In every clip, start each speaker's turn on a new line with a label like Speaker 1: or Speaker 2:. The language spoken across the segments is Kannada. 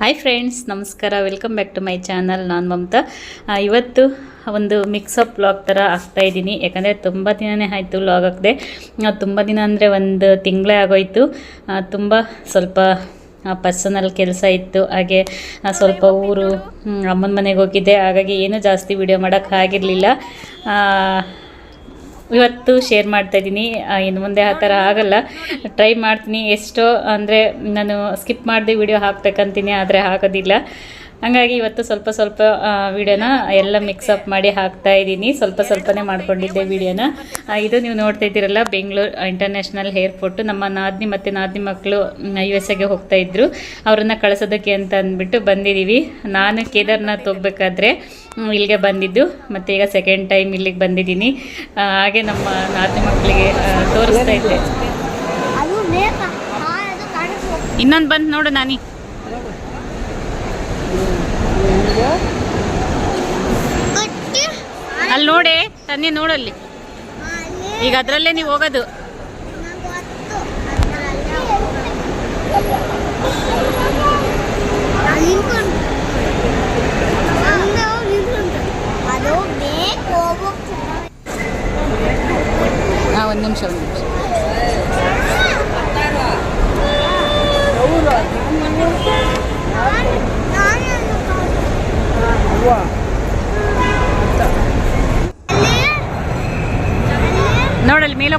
Speaker 1: ಹಾಯ್ ಫ್ರೆಂಡ್ಸ್ ನಮಸ್ಕಾರ. Welcome back to my channel ನಾನು ಮಮತಾ. ಇವತ್ತು ಒಂದು ಮಿಕ್ಸಪ್ ವ್ಲಾಗ್ ಥರ ಆಗ್ತಾ ಇದ್ದೀನಿ. ಯಾಕಂದರೆ ತುಂಬ ದಿನವೇ ಆಯಿತು ಲಾಗ್ ಹಾಕಿದೆ. ತುಂಬ ದಿನ ಅಂದರೆ ಒಂದು ತಿಂಗಳೇ ಆಗೋಯ್ತು. ತುಂಬ ಸ್ವಲ್ಪ ಪರ್ಸನಲ್ ಕೆಲಸ ಇತ್ತು. ಹಾಗೆ ಸ್ವಲ್ಪ ಊರು ಅಮ್ಮನ ಮನೆಗೆ ಹೋಗಿದ್ದೆ. ಹಾಗಾಗಿ ಏನೂ ಜಾಸ್ತಿ ವಿಡಿಯೋ ಮಾಡೋಕ್ಕಾಗಿರಲಿಲ್ಲ ಇವತ್ತು ಶೇರ್ ಮಾಡ್ತಾ ಇದ್ದೀನಿ. ಇನ್ನು ಮುಂದೆ ಆ ಥರ ಆಗಲ್ಲ. ಟ್ರೈ ಮಾಡ್ತೀನಿ. ಎಷ್ಟೋ ಅಂದರೆ ನಾನು ಸ್ಕಿಪ್ ಮಾಡಿದೆ ವಿಡಿಯೋ ಹಾಕ್ಬೇಕಂತೀನಿ, ಆದರೆ ಆಗೋದಿಲ್ಲ. ಹಾಗಾಗಿ ಇವತ್ತು ಸ್ವಲ್ಪ ಸ್ವಲ್ಪ ವಿಡಿಯೋನ ಎಲ್ಲ ಮಿಕ್ಸಪ್ ಮಾಡಿ ಹಾಕ್ತಾ ಇದ್ದೀನಿ. ಸ್ವಲ್ಪ ಸ್ವಲ್ಪನೇ ಮಾಡ್ಕೊಂಡಿದ್ದೆ ವಿಡಿಯೋನ. ಇದು ನೀವು ನೋಡ್ತಾ ಇದ್ದೀರಲ್ಲ ಬೆಂಗಳೂರು ಇಂಟರ್ನ್ಯಾಷನಲ್ ಏರ್ಪೋರ್ಟು ನಮ್ಮ ನಾದಿನಿ ಮತ್ತು ನಾದಿನಿ ಮಕ್ಕಳು ಯು ಎಸ್ ಎಗೆ ಹೋಗ್ತಾ ಇದ್ರು. ಅವರನ್ನು ಕಳಿಸೋದಕ್ಕೆ ಅಂತ ಅಂದ್ಬಿಟ್ಟು ಬಂದಿದ್ದೀವಿ ನಾನು ಕೇದಾರ್ನಾಥ್ ಹೋಗ್ಬೇಕಾದ್ರೆ ಇಲ್ಲಿಗೆ ಬಂದಿದ್ದು. ಮತ್ತು ಈಗ ಸೆಕೆಂಡ್ ಟೈಮ್ ಇಲ್ಲಿಗೆ ಬಂದಿದ್ದೀನಿ. ಹಾಗೆ ನಮ್ಮ ನಾದಿನಿ ಮಕ್ಕಳಿಗೆ ತೋರಿಸ್ತಾ ಇದ್ದೆ. ಇನ್ನೊಂದು ಬಂದು ನೋಡು ನಾನಿ. ಅಲ್ಲಿ ನೋಡಿ, ತನ್ನಿ ನೋಡಲ್ಲಿ.
Speaker 2: ಅಲ್ಲಿ
Speaker 1: ಈಗ ಅದರಲ್ಲೇ ನೀವು ಹೋಗೋದು.
Speaker 2: ನಂಗೆ ಗೊತ್ತು ಅಲ್ಲಿ ನಿಂತ್ಕೊಂಡು ಹಂಗೆ ಹೋಗಿ ನಿಂತ್ಕೊಂಡು ಅದು ಬೇಕು ಹೋಗ್ಬೇಕು
Speaker 1: ಹಾಂ ಒಂದು ನಿಮಿಷ ಒಂದು ನಿಮಿಷ.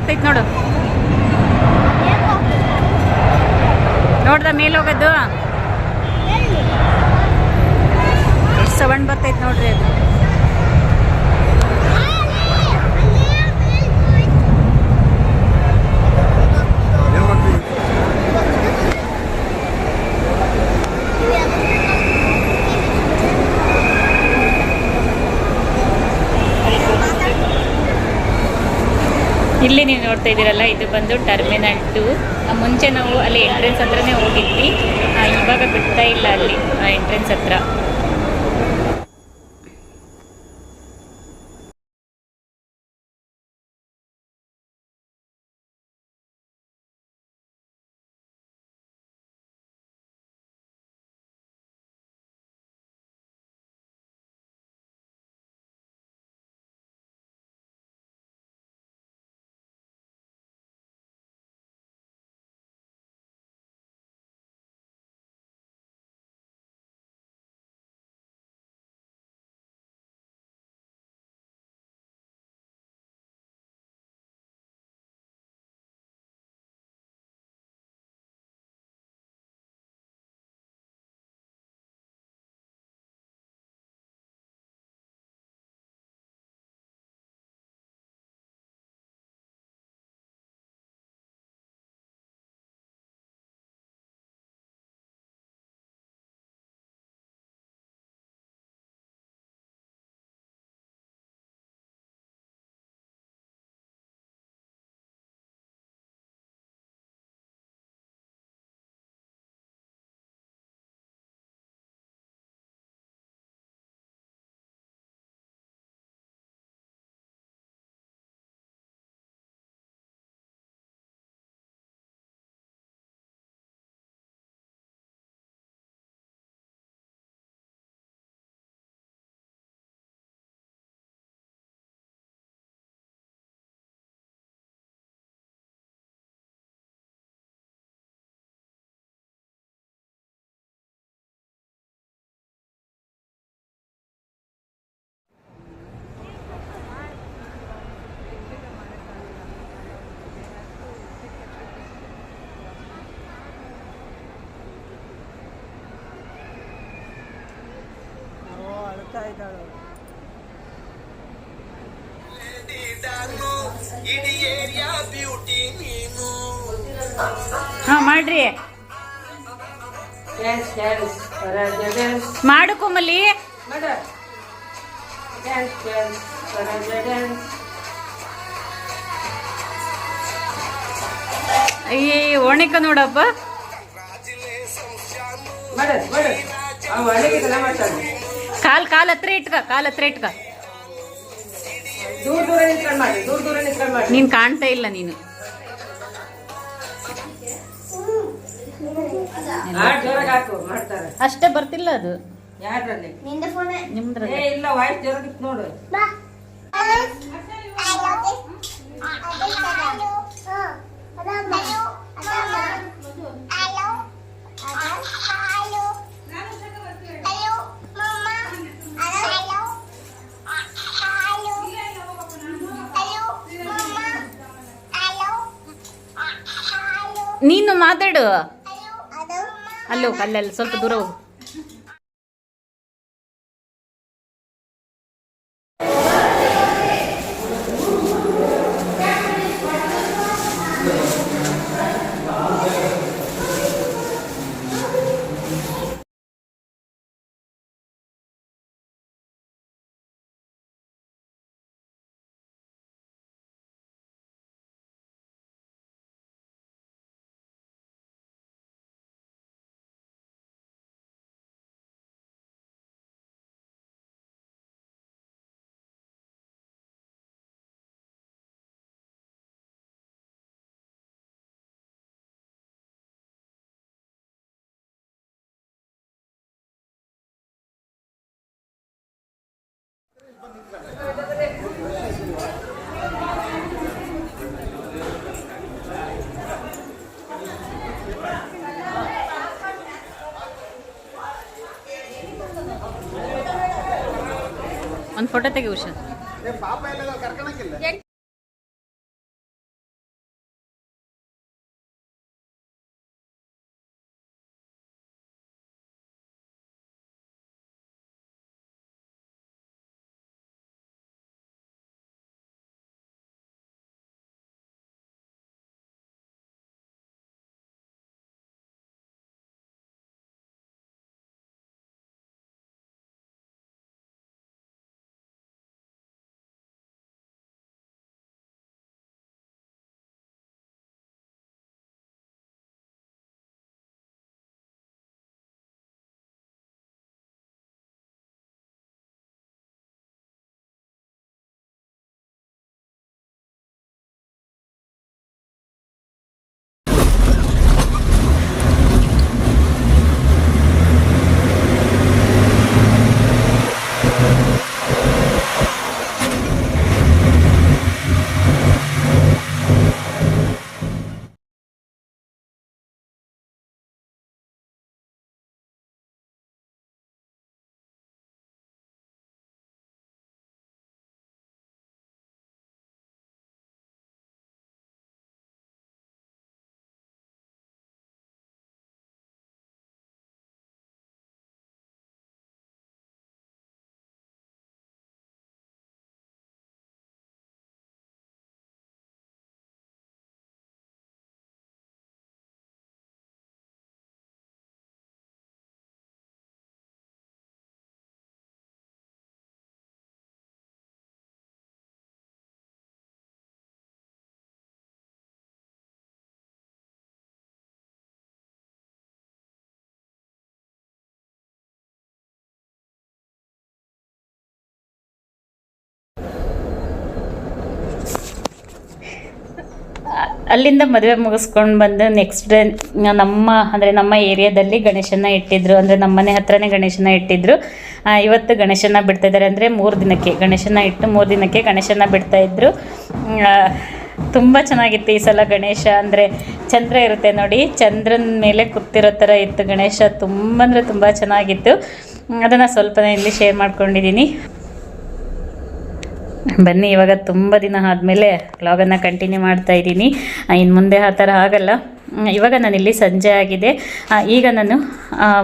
Speaker 1: ಹೋಗ್ತೈತೆ ನೋಡು. ನೋಡ್ರ ಮೇಲೆ ಹೋಗೋದು? ಎಷ್ಟು ಸೌಂಡ್ ಬರ್ತೈತೆ ನೋಡ್ರಿ ಅದು. ಇಲ್ಲಿ ನೀವು ನೋಡ್ತಾ ಇದ್ದೀರಲ್ಲ, ಇದು ಬಂದು ಟರ್ಮಿನಲ್ ಟು ಮುಂಚೆ ನಾವು ಅಲ್ಲಿ ಎಂಟ್ರೆನ್ಸ್ ಹತ್ರನೇ ಹೋಗಿದ್ವಿ. ಇವಾಗ ಬಿಡ್ತಾ ಇಲ್ಲ ಅಲ್ಲಿ ಎಂಟ್ರೆನ್ಸ್ ಹತ್ರ.
Speaker 3: ಇಡೀ ಏರಿಯಾ ಬ್ಯೂಟಿ ನೀನು
Speaker 1: ಹಾಂ ಮಾಡ್ರಿ. ಮಾಡು ಕೋಮಲಿ. ಈ ಒಣಕ ನೋಡಪ್ಪ. ಕಾಲ್ ಕಾಲ್ ಹತ್ರ ಇಟ್ಕ ಕಾಲ್ ಹತ್ರ ಇಟ್ಕ.
Speaker 4: ದೂರ ದೂರ ನಿಂತ್ಕೊಂಡು ಮಾಡಿ ದೂರ ದೂರ ನಿಂತ್ಕೊಂಡು ಮಾಡಿ.
Speaker 1: ನೀನ್ ಕಾಣ್ತಾ ಇಲ್ಲ ನೀನು.
Speaker 4: ಹಾಕು ಮಾಡ್ತಾರೆ.
Speaker 1: ಅಷ್ಟೇ ಬರ್ತಿಲ್ಲ ಅದು.
Speaker 4: ಯಾರ್ದ್ರಲ್ಲಿ?
Speaker 1: ನಿಮ್ದ್ರಲ್ಲಿ.
Speaker 4: ಇಲ್ಲ ವಾಯ್ಸ್ ಜೋರಾಗಿತ್ತು ನೋಡು.
Speaker 1: ಮಾತಾಡು. ಅಲ್ಲೋ ಅಲ್ಲಲ್ಲಿ ಸ್ವಲ್ಪ ದೂರ ಹೋಗು. ಒಂದು ಫೋಟೋ ತೆಗಿ ಉಷಾ. ಅಲ್ಲಿಂದ ಮದುವೆ ಮುಗಿಸ್ಕೊಂಡು ಬಂದು ನೆಕ್ಸ್ಟ್ ಡೇ ನಮ್ಮ ಅಂದರೆ ನಮ್ಮ ಏರಿಯಾದಲ್ಲಿ ಗಣೇಶನ ಇಟ್ಟಿದ್ರು. ಅಂದರೆ ನಮ್ಮನೆ ಹತ್ರನೇ ಗಣೇಶನ ಇಟ್ಟಿದ್ರು. ಇವತ್ತು ಗಣೇಶನ ಬಿಡ್ತಾ ಇದ್ದಾರೆ. ಅಂದರೆ ಮೂರು ದಿನಕ್ಕೆ ಗಣೇಶನ ಇಟ್ಟು ಮೂರು ದಿನಕ್ಕೆ ಗಣೇಶನ ಬಿಡ್ತಾ ಇದ್ರು. ಆ, ತುಂಬ ಚೆನ್ನಾಗಿತ್ತು ಈ ಸಲ ಗಣೇಶ. ಅಂದರೆ ಚಂದ್ರ ಇರುತ್ತೆ ನೋಡಿ. ಚಂದ್ರನ ಮೇಲೆ ಕೂತಿರೋ ಥರ ಇತ್ತು ಗಣೇಶ. ತುಂಬ ಅಂದರೆ ತುಂಬ ಚೆನ್ನಾಗಿತ್ತು. ಅದನ್ನು ಸ್ವಲ್ಪನೇ ಇಲ್ಲಿ ಶೇರ್ ಮಾಡ್ಕೊಂಡಿದ್ದೀನಿ ಬನ್ನಿ, ಇವಾಗ ತುಂಬ ದಿನ ಆದಮೇಲೆ ವ್ಲಾಗನ್ನು ಕಂಟಿನ್ಯೂ ಮಾಡ್ತಾ ಇದ್ದೀನಿ. ಇನ್ನು ಮುಂದೆ ಆ ಥರ ಆಗಲ್ಲ. ಇವಾಗ ಇವಾಗ ನಾನಿಲ್ಲಿ ಸಂಜೆ ಆಗಿದೆ. ಈಗ ನಾನು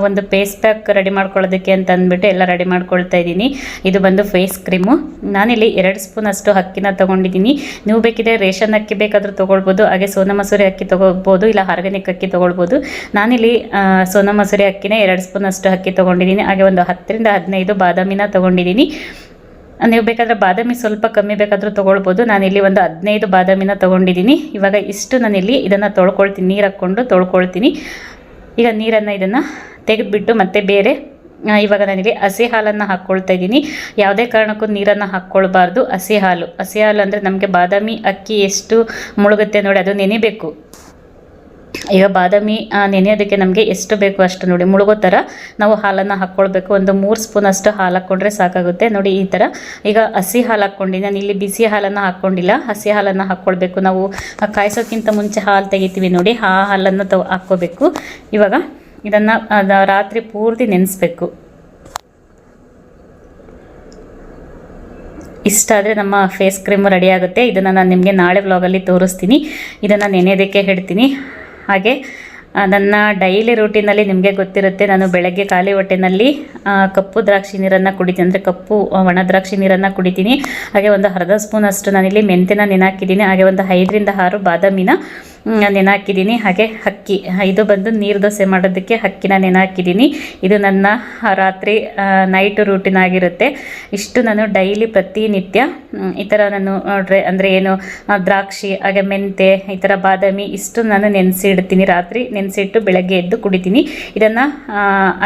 Speaker 1: ಒಂದು ಫೇಸ್ ಪ್ಯಾಕ್ ರೆಡಿ ಮಾಡ್ಕೊಳ್ಳೋದಕ್ಕೆ ಅಂತ ಅಂದ್ಬಿಟ್ಟು ಎಲ್ಲ ರೆಡಿ ಮಾಡ್ಕೊಳ್ತಾ ಇದ್ದೀನಿ. ಇದು ಬಂದು ಫೇಸ್ ಕ್ರೀಮು ನಾನಿಲ್ಲಿ ಎರಡು ಸ್ಪೂನ್ ಅಷ್ಟು ಅಕ್ಕಿನ ತೊಗೊಂಡಿದ್ದೀನಿ. ನೀವು ಬೇಕಿದ್ರೆ ರೇಷನ್ ಅಕ್ಕಿ ಬೇಕಾದರೂ ತೊಗೊಳ್ಬೋದು, ಹಾಗೆ ಸೋನಾ ಮಸೂರಿ ಅಕ್ಕಿ ತೊಗೊಳ್ಬೋದು, ಇಲ್ಲ ಆರ್ಗ್ಯಾನಿಕ್ ಅಕ್ಕಿ ತೊಗೊಳ್ಬೋದು. ನಾನಿಲ್ಲಿ ಸೋನಾ ಮಸೂರಿ ಅಕ್ಕಿನೇ ಎರಡು ಸ್ಪೂನ್ ಅಷ್ಟು ಅಕ್ಕಿ ತೊಗೊಂಡಿದ್ದೀನಿ. ಹಾಗೆ ಒಂದು ಹತ್ತರಿಂದ ಹದಿನೈದು ಬಾದಾಮಿನ ತೊಗೊಂಡಿದ್ದೀನಿ. ನೀವು ಬೇಕಾದರೆ ಬಾದಾಮಿ ಸ್ವಲ್ಪ ಕಮ್ಮಿ ಬೇಕಾದರೂ ತೊಗೊಳ್ಬೋದು. ನಾನಿಲ್ಲಿ ಒಂದು ಹದಿನೈದು ಬಾದಾಮಿನ ತೊಗೊಂಡಿದ್ದೀನಿ. ಇವಾಗ ಇಷ್ಟು ನಾನಿಲ್ಲಿ ಇದನ್ನು ತೊಳ್ಕೊಳ್ತೀನಿ, ನೀರು ಹಾಕ್ಕೊಂಡು ತೊಳ್ಕೊಳ್ತೀನಿ. ಈಗ ನೀರನ್ನು ಇದನ್ನು ತೆಗೆದುಬಿಟ್ಟು ಮತ್ತೆ ಬೇರೆ ಇವಾಗ ನಾನಿಲ್ಲಿ ಹಸಿ ಹಾಲನ್ನು ಹಾಕ್ಕೊಳ್ತಾ ಇದ್ದೀನಿ. ಯಾವುದೇ ಕಾರಣಕ್ಕೂ ನೀರನ್ನು ಹಾಕ್ಕೊಳ್ಬಾರ್ದು ಹಸಿ ಹಾಲು ಹಸಿ ಹಾಲು ಅಂದರೆ ನಮಗೆ ಬಾದಾಮಿ ಅಕ್ಕಿ ಎಷ್ಟು ಮುಳುಗುತ್ತೆ ನೋಡಿ, ಅದು ನೆನಿಬೇಕು. ಈಗ ಬಾದಾಮಿ ನೆನೆಯೋದಕ್ಕೆ ನಮಗೆ ಎಷ್ಟು ಬೇಕು ಅಷ್ಟು ನೋಡಿ ಮುಳುಗೋ ಥರ ನಾವು ಹಾಲನ್ನು ಹಾಕ್ಕೊಳ್ಬೇಕು. ಒಂದು ಮೂರು ಸ್ಪೂನ್ ಅಷ್ಟು ಹಾಲು ಹಾಕ್ಕೊಂಡ್ರೆ ಸಾಕಾಗುತ್ತೆ. ನೋಡಿ ಈ ಥರ. ಈಗ ಹಸಿ ಹಾಲು ಹಾಕ್ಕೊಂಡು, ನಾನು ಇಲ್ಲಿ ಬಿಸಿ ಹಾಲನ್ನು ಹಾಕ್ಕೊಂಡಿಲ್ಲ. ಹಸಿ ಹಾಲನ್ನು ಹಾಕ್ಕೊಳ್ಬೇಕು. ನಾವು ಕಾಯಿಸೋಕ್ಕಿಂತ ಮುಂಚೆ ಹಾಲು ತೆಗಿತೀವಿ ನೋಡಿ. ಆ ಹಾಲನ್ನು ತಗೊ ಹಾಕ್ಕೋಬೇಕು. ಇವಾಗ ಇದನ್ನು ರಾತ್ರಿ ಪೂರ್ತಿ ನೆನೆಸ್ಬೇಕು. ಇಷ್ಟ ಆದರೆ ನಮ್ಮ ಫೇಸ್ ಕ್ರೀಮ್ ರೆಡಿ ಆಗುತ್ತೆ. ಇದನ್ನು ನಾನು ನಿಮಗೆ ನಾಳೆ ವ್ಲಾಗಲ್ಲಿ ತೋರಿಸ್ತೀನಿ. ಇದನ್ನು ನೆನೆಯೋದಕ್ಕೆ ಹೇಳ್ತೀನಿ. ಹಾಗೆ ಆ, ನನ್ನ ಡೈಲಿ ರೂಟೀನಲ್ಲಿ ನಿಮಗೆ ಗೊತ್ತಿರುತ್ತೆ, ನಾನು ಬೆಳಗ್ಗೆ ಖಾಲಿ ಹೊಟ್ಟೆನಲ್ಲಿ ಕಪ್ಪು ದ್ರಾಕ್ಷಿ ನೀರನ್ನು ಕುಡಿತೀನಿ, ಅಂದರೆ ಕಪ್ಪು ಒಣ ದ್ರಾಕ್ಷಿ ನೀರನ್ನು ಕುಡಿತೀನಿ. ಹಾಗೆ ಒಂದು ಅರ್ಧ ಸ್ಪೂನ್ ಅಷ್ಟು ನಾನಿಲ್ಲಿ ಮೆಂತ್ಯನ ನೆನಾಕಿದ್ದೀನಿ, ಹಾಗೆ ಒಂದು ಐದರಿಂದ ಆರು ಬಾದಾಮಿನ ನೆನಾಕಿದ್ದೀನಿ. ಹಾಗೆ ಅಕ್ಕಿ, ಇದು ಬಂದು ನೀರು ದೋಸೆ ಮಾಡೋದಕ್ಕೆ ಅಕ್ಕಿನ ನೆನಾಕಿದ್ದೀನಿ. ಇದು ನನ್ನ ರಾತ್ರಿ ನೈಟ್ ರೂಟೀನ್ ಆಗಿರುತ್ತೆ. ಇಷ್ಟು ನಾನು ಡೈಲಿ ಪ್ರತಿನಿತ್ಯ ಈ ಥರ ನಾನು ಡ್ರೈ ಅಂದರೆ ಏನು ದ್ರಾಕ್ಷಿ, ಹಾಗೆ ಮೆಂತೆ ಈ ಥರ ಬಾದಾಮಿ, ಇಷ್ಟು ನಾನು ನೆನೆಸಿ ಇಡ್ತೀನಿ ರಾತ್ರಿ ನೆನೆಸಿಟ್ಟು ಬೆಳಗ್ಗೆ ಎದ್ದು ಕುಡಿತೀನಿ. ಇದನ್ನು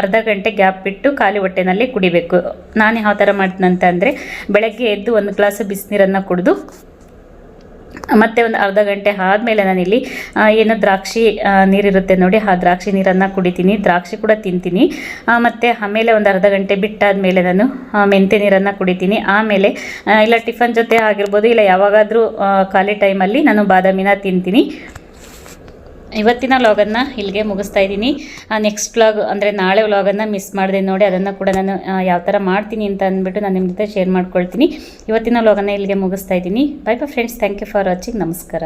Speaker 1: ಅರ್ಧ ಗಂಟೆ ಗ್ಯಾಪ್ ಬಿಟ್ಟು ಖಾಲಿ ಹೊಟ್ಟೆನಲ್ಲಿ ಕುಡಿಬೇಕು. ನಾನು ಯಾವ ಥರ ಮಾಡ್ತೀನಂತ ಅಂದರೆ, ಬೆಳಗ್ಗೆ ಎದ್ದು ಒಂದು ಗ್ಲಾಸ್ ಬಿಸಿನೀರನ್ನು ಕುಡಿದು, ಮತ್ತೆ ಒಂದು ಅರ್ಧ ಗಂಟೆ ಆದಮೇಲೆ ನಾನಿಲ್ಲಿ ಏನು ದ್ರಾಕ್ಷಿ ನೀರಿರುತ್ತೆ ನೋಡಿ, ಆ ದ್ರಾಕ್ಷಿ ನೀರನ್ನು ಕುಡಿತೀನಿ. ದ್ರಾಕ್ಷಿ ಕೂಡ ತಿಂತೀನಿ. ಮತ್ತು ಆಮೇಲೆ ಒಂದು ಅರ್ಧ ಗಂಟೆ ಬಿಟ್ಟಾದಮೇಲೆ ನಾನು ಮೆಂತೆ ನೀರನ್ನು ಕುಡಿತೀನಿ. ಆಮೇಲೆ ಇಲ್ಲ ಟಿಫನ್ ಜೊತೆ ಆಗಿರ್ಬೋದು, ಇಲ್ಲ ಯಾವಾಗಾದರೂ ಖಾಲಿ ಟೈಮಲ್ಲಿ ನಾನು ಬಾದಾಮಿನ ತಿಂತೀನಿ. ಇವತ್ತಿನ ವ್ಲಾಗನ್ನು ಇಲ್ಲಿಗೆ ಮುಗಿಸ್ತಾ ಇದ್ದೀನಿ. ನೆಕ್ಸ್ಟ್ ವ್ಲಾಗ್ ಅಂದರೆ ನಾಳೆ ವ್ಲಾಗನ್ನು ಮಿಸ್ ಮಾಡಿದೆ ನೋಡಿ, ಅದನ್ನು ಕೂಡ ನಾನು ಯಾವ ಥರ ಮಾಡ್ತೀನಿ ಅಂತ ಅಂದ್ಬಿಟ್ಟು ನಾನು ನಿಮ್ಮ ಜೊತೆ ಶೇರ್ ಮಾಡ್ಕೊಳ್ತೀನಿ. ಇವತ್ತಿನ ವ್ಲಾಗನ್ನು ಇಲ್ಲಿಗೆ ಮುಗಿಸ್ತಾ ಇದ್ದೀನಿ. Bye bye friends thank you for watching ನಮಸ್ಕಾರ.